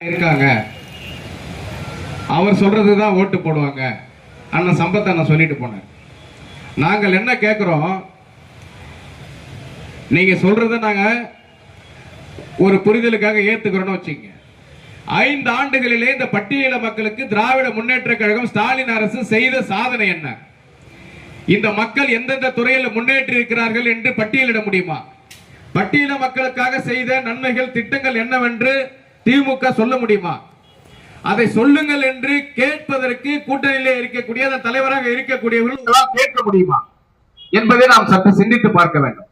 இருக்காங்க. அவர் சொல்றது தான் ஓட்டு போடுவாங்க. அண்ணன் சம்பத்தை நான் சொல்லிட்டு போனேன் நாங்கள் என்ன கேட்குறோம் நீங்க சொல்றத நாங்க ஒரு புரிதலுக்காக ஏத்துக்கிறோம்னு வச்சுங்க ஐந்து ஆண்டுகளிலே இந்த பட்டியல மக்களுக்கு திராவிட முன்னேற்ற கழகம் ஸ்டாலின் அரசு செய்த சாதனை என்ன? இந்த மக்கள் எந்தெந்த துறையில் முன்னேற்றி இருக்கிறார்கள் என்று பட்டியலிட முடியுமா? பட்டியல மக்களுக்காக செய்த நன்மைகள் திட்டங்கள் என்னவென்று திமுக சொல்ல முடியுமா? அதை சொல்லுங்கள் என்று கேட்பதற்கு கூட்டணியிலே இருக்கக்கூடிய அதன் தலைவராக இருக்கக்கூடியவர்கள் உங்களால் கேட்க முடியுமா? என்பதை நாம் சற்று சிந்தித்து பார்க்க வேண்டும்.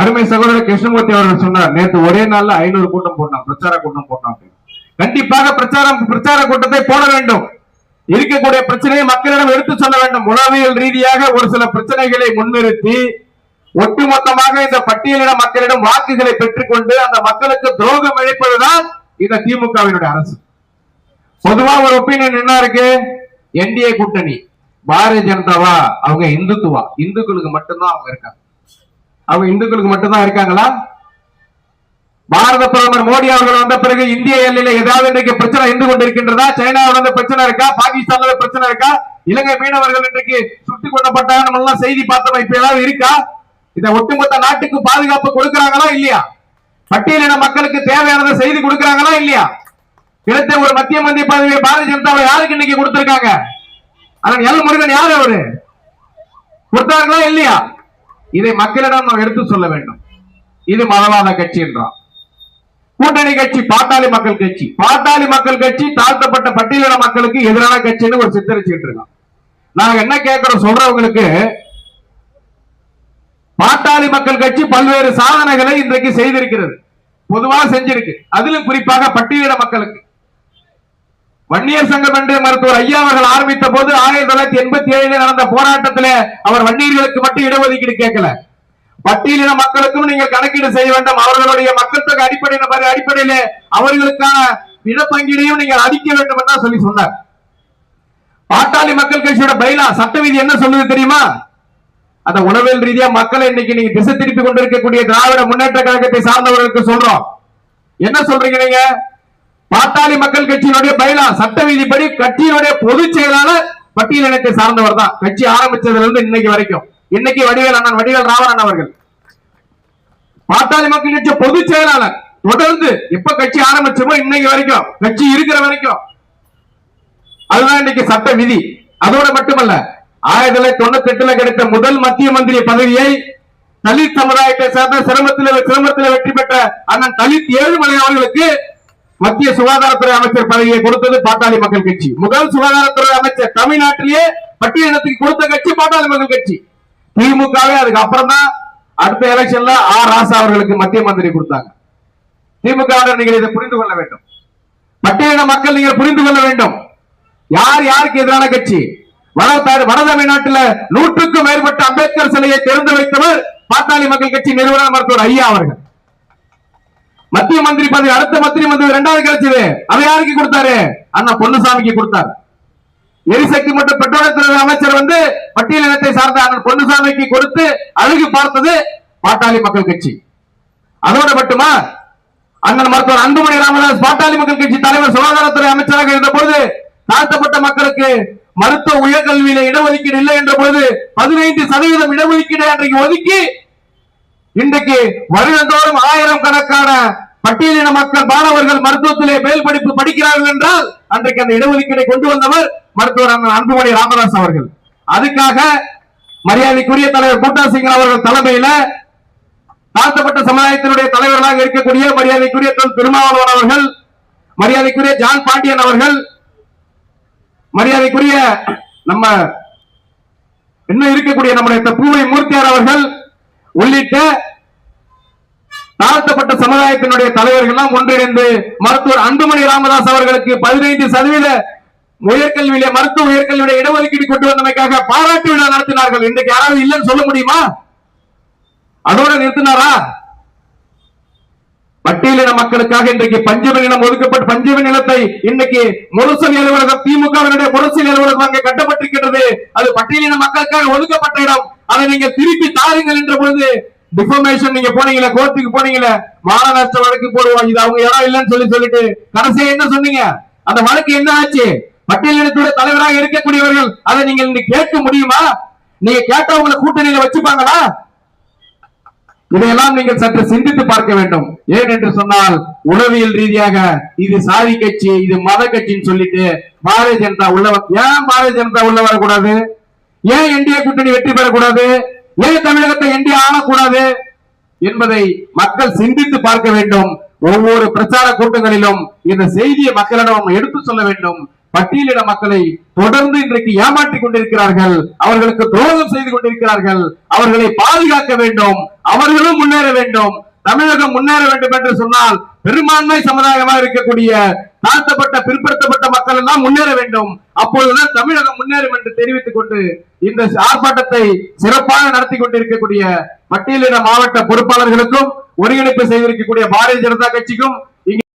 அருமை சகோதரர் கிருஷ்ணமூர்த்தி அவர்கள் சொன்னார் நேற்று ஒரே நாள்ல ஐநூறு கூட்டம் போட்டான் பிரச்சார கூட்டம் போட்டான் அப்படின்னு. கண்டிப்பாக பிரச்சாரம் பிரச்சார கூட்டத்தை போட வேண்டும். இருக்கக்கூடிய பிரச்சனையை மக்களிடம் எடுத்து சொல்ல வேண்டும். உளவியல் ரீதியாக ஒரு சில பிரச்சனைகளை முன்னிறுத்தி ஒட்டுமொத்தமாக இந்த பட்டியலிட மக்களிடம் வாக்குகளை பெற்றுக்கொண்டு அந்த மக்களுக்கு துரோகம் இழைப்பதுதான் இந்த திமுகவினுடைய அரசு. பொதுவா ஒரு ஒப்பீனியன் என்ன இருக்கு? என்டிஏ கூட்டணி பாரதிய ஜனதாவா? அவங்க இந்துத்துவா. இந்துக்களுக்கு மட்டும்தான் அவங்க இருக்காங்க. அவங்க இந்துக்களுக்கு மட்டும்தான் இருக்காங்களா? பாரத பிரதமர் மோடி அவர்கள் வந்த பிறகு இந்திய எல்லையில ஏதாவது இன்றைக்கு பிரச்சனை இருந்து கொண்டிருக்கின்றதா? சைனாவில் வந்து பிரச்சனை இருக்கா? பாகிஸ்தான்ல பிரச்சனை இருக்கா? இலங்கை மீனவர்கள் இன்றைக்கு சுட்டுக் கொல்லப்பட்டாங்க நம்ம எல்லாம் செய்தி பார்த்தோம் இப்ப ஏதாவது இருக்கா? இந்த ஒட்டுமொத்த நாட்டுக்கு பாதுகாப்பு கொடுக்கிறாங்களா இல்லையா? பட்டியலின மக்களுக்கு தேவையானதை செய்து கொடுக்கிறாங்களா இல்லையா? கிடைத்த ஒரு மத்திய மந்திரி பதவியை பாரதிய ஜனதாவை யாருக்கு இன்னைக்கு கொடுத்திருக்காங்க? அதன் எல் முருகன் யார் அவரு? கொடுத்தார்களா இல்லையா? இதை மக்களிடம் நாம் எடுத்து சொல்ல வேண்டும். இது மதவாத கட்சி என்றான் கூட்டணி கட்சி பாட்டாளி மக்கள் கட்சி. பாட்டாளி மக்கள் கட்சி தாழ்த்தப்பட்ட பட்டியலின மக்களுக்கு எதிரான கட்சின்னு ஒரு சித்தரிச்சுட்டு இருக்கான். நாங்க என்ன கேட்கிறோம் சொல்றவங்களுக்கு பாட்டாளி மக்கள் கட்சி பல்வேறு சாதனைகளை இன்றைக்கு செய்திருக்கிறது. பொதுவாக செஞ்சிருக்கு. அதிலும் குறிப்பாக பட்டியலிட மக்களுக்கு. வன்னியர் சங்கம் என்று மருத்துவர் ஐயா அவர்கள் ஆரம்பித்த போது ஆயிரத்தி தொள்ளாயிரத்தி எண்பத்தி ஏழுல நடந்த போராட்டத்தில் அவர் வன்னியர்களுக்கு மட்டும் இடஒதுக்கீடு கேட்கல. பட்டியலின மக்களுக்கும் நீங்கள் கணக்கீடு செய்ய வேண்டும். அவர்களுடைய மக்கள் தொகை அடிப்படையில் அடிப்படையிலே அவர்களுக்கான இடப்பங்கீடையும் நீங்கள் அளிக்க வேண்டும் என்று சொல்லி சொன்னார். பாட்டாளி மக்கள் கட்சியோட பைலா சட்ட விதி என்ன சொல்லுது தெரியுமா? அந்த உணவியல் ரீதியா மக்களை இன்னைக்கு நீங்க திசை திருப்பி கொண்டிருக்கக்கூடிய திராவிட முன்னேற்ற கழகத்தை சார்ந்தவர்களுக்கு சொல்றோம். என்ன சொல்றீங்க நீங்க? பாட்டாளி மக்கள் கட்சியினுடைய பயிலா சட்ட விதிப்படி கட்சியினுடைய பொதுச் செயலாளர் பட்டியலினத்தை சார்ந்தவர் தான். கட்சி ஆரம்பிச்சதுல இருந்து இன்னைக்கு வரைக்கும். இன்னைக்கு வடிவேல் அண்ணன் வடிவேல் ராவணன் அவர்கள். பாட்டாளி மக்கள் கட்சி பொதுச் செயலாளர். தொடர்ந்து எப்ப கட்சி ஆரம்பிச்சமோ இன்னைக்கு வரைக்கும். கட்சி இருக்கிற வரைக்கும். அதுதான் இன்னைக்கு சட்ட விதி. அதோட மட்டுமல்ல ஆயிரத்தி தொள்ளாயிரத்தி தொண்ணூத்தி எட்டுல கிடைத்த முதல் மத்திய மந்திரி பதவியை தலித் சமுதாயத்தை சேர்ந்த சிரமத்தில் சிரமத்தில் வெற்றி பெற்ற அண்ணன் தலித் ஏழுமலை அவர்களுக்கு மத்திய சுகாதாரத்துறை அமைச்சர் பதவியை கொடுத்தது பாட்டாளி மக்கள் கட்சி. முதல் சுகாதாரத்துறை அமைச்சர் தமிழ்நாட்டிலேயே பட்டியலினத்துக்கு கொடுத்த கட்சி பாட்டாளி மக்கள் கட்சி. திமுகவே அதுக்கு அப்புறம் தான் அடுத்த எலெக்ஷன்ல ஆர் ராசா அவர்களுக்கு மத்திய மந்திரி கொடுத்தாங்க. திமுக நீங்கள் இதை புரிந்து கொள்ள வேண்டும். பட்டியலின மக்கள் நீங்கள் புரிந்து கொள்ள வேண்டும். யார் யாருக்கு எதிரான கட்சி? வட வட தமிழ்நாட்டில் நூற்றுக்கும் மேற்பட்ட அம்பேத்கர் சிலையை திறந்து வைத்தவர் பாட்டாளி மக்கள் கட்சி நிறுவனர் மருத்துவர் ஐயா அவர்கள். மத்திய மந்திரி பதவி அடுத்த மத்திய மந்திரி இரண்டாவது கிடைச்சது அதை யாருக்கு கொடுத்தாரு? அண்ணா பொன்னுசாமிக்கு கொடுத்தார். எரிசக்தி மற்றும் பெட்ரோலியத்துறை அமைச்சர் வந்து பட்டியலினத்தை சார்ந்த அண்ணன் பொன்னுசாமிக்கு கொடுத்து அழகு பார்த்தது பாட்டாளி மக்கள் கட்சி. அதோட மட்டுமா? அண்ணன் மருத்துவர் அன்புமணி ராமதாஸ் பாட்டாளி மக்கள் கட்சி தலைவர் சுகாதாரத்துறை அமைச்சராக இருந்த தாழ்த்தப்பட்ட மக்களுக்கு மருத்துவ உயர்கல்வியில இடஒதுக்கீடு இல்லை என்ற பொழுது பதினைந்து சதவீதம் இடஒதுக்கீடு அன்றைக்கு ஒதுக்கி இன்றைக்கு வருடந்தோறும் ஆயிரம் கணக்கான பட்டியலின மக்கள் மாணவர்கள் மருத்துவத்திலே மேல் படிப்பு படிக்கிறார்கள் என்றால் அன்றைக்கு அந்த இடஒதுக்கீடை கொண்டு வந்தவர் மருத்துவர் அன்புமணி ராமதாஸ் அவர்கள். அதுக்காக மரியாதைக்குரிய தலைவர் பூட்டா சிங் அவர்கள் தலைமையில தாழ்த்தப்பட்ட சமுதாயத்தினுடைய தலைவர்களாக இருக்கக்கூடிய மரியாதைக்குரிய திருமாவளவன் அவர்கள் மரியாதைக்குரிய ஜான் பாண்டியன் அவர்கள் மரியாதைக்குரிய நம்ம என்ன இருக்கக்கூடிய நம்முடைய பூவை மூர்த்தியார் அவர்கள் உள்ளிட்ட தாழ்த்தப்பட்ட சமுதாயத்தினுடைய தலைவர்கள் எல்லாம் ஒன்றிணைந்து மருத்துவர் அன்புமணி ராமதாஸ் அவர்களுக்கு பதினைந்து சதவீத உயர்கல்வியில மருத்துவ உயர்கல்வியில இடஒதுக்கீடு கொண்டு வந்தமைக்காக பாராட்டு விழா நடத்தினார்கள். இன்றைக்கு யாராவது இல்லைன்னு சொல்ல முடியுமா? அதோட நிறுத்தினாரா? பட்டியலின மக்களுக்காக இன்றைக்கு பஞ்சமி நிலம் ஒதுக்கப்பட்ட பஞ்சமி நிலத்தை இன்னைக்கு முரசல் அலுவலகம் திமுகவினுடைய முரசல் அலுவலகம் அங்கே கட்டப்பட்டிருக்கிறது அது பட்டியலின மக்களுக்காக ஒதுக்கப்பட்ட இடம். அதை நீங்க திருப்பி தாருங்கள் என்ற பொழுது டிஃபர்மேஷன் நீங்க போனீங்களே கோர்ட்டுக்கு போனீங்களே மாநகராட்சி வழக்கு போடுவோம். இது அவங்க இடம் இல்லைன்னு சொல்லி சொல்லிட்டு கடைசியா என்ன சொன்னீங்க? அந்த வழக்கு என்ன ஆச்சு? பட்டியலினத்தோட தலைவராக இருக்கக்கூடியவர்கள் அதை நீங்க இன்னைக்கு கேட்க முடியுமா? நீங்க கேட்டவங்களை கூட்டணியில வச்சுப்பாங்களா? இதையெல்லாம் நீங்கள் சற்று சிந்தித்து பார்க்க வேண்டும். ஏன் என்று சொன்னால் உளவியல் ரீதியாக இது சாதி கட்சி இது மத கட்சின்னு சொல்லிட்டு பாரதிய ஜனதா உள்ள ஏன் பாரதிய ஜனதா உள்ள வரக்கூடாது? ஏன் என்டிஏ கூட்டணி வெற்றி பெறக்கூடாது? ஏன் தமிழகத்தை என்டிஏ ஆளக்கூடாது? என்பதை மக்கள் சிந்தித்து பார்க்க வேண்டும். ஒவ்வொரு பிரச்சார கூட்டங்களிலும் இந்த செய்தியை மக்களிடம் எடுத்து சொல்ல வேண்டும். பட்டியலிட மக்களை தொடர்ந்து இன்றைக்கு ஏமாற்றிக் கொண்டிருக்கிறார்கள். அவர்களுக்கு துரோகம் செய்து கொண்டிருக்கிறார்கள். அவர்களை பாதுகாக்க வேண்டும். அவர்களும் முன்னேற வேண்டும். தமிழகம் முன்னேற வேண்டும் என்று சொன்னால் பெரும்பான்மை சமுதாயமாக இருக்கக்கூடிய தாழ்த்தப்பட்ட பிற்படுத்தப்பட்ட மக்கள் எல்லாம் முன்னேற வேண்டும். அப்பொழுதுதான் தமிழகம் முன்னேறும் என்று தெரிவித்துக் கொண்டு இந்த ஆர்ப்பாட்டத்தை சிறப்பாக நடத்தி கொண்டிருக்கக்கூடிய பட்டியலின மாவட்ட பொறுப்பாளர்களுக்கும் ஒருங்கிணைப்பு செய்திருக்கக்கூடிய பாரதிய ஜனதா கட்சிக்கும்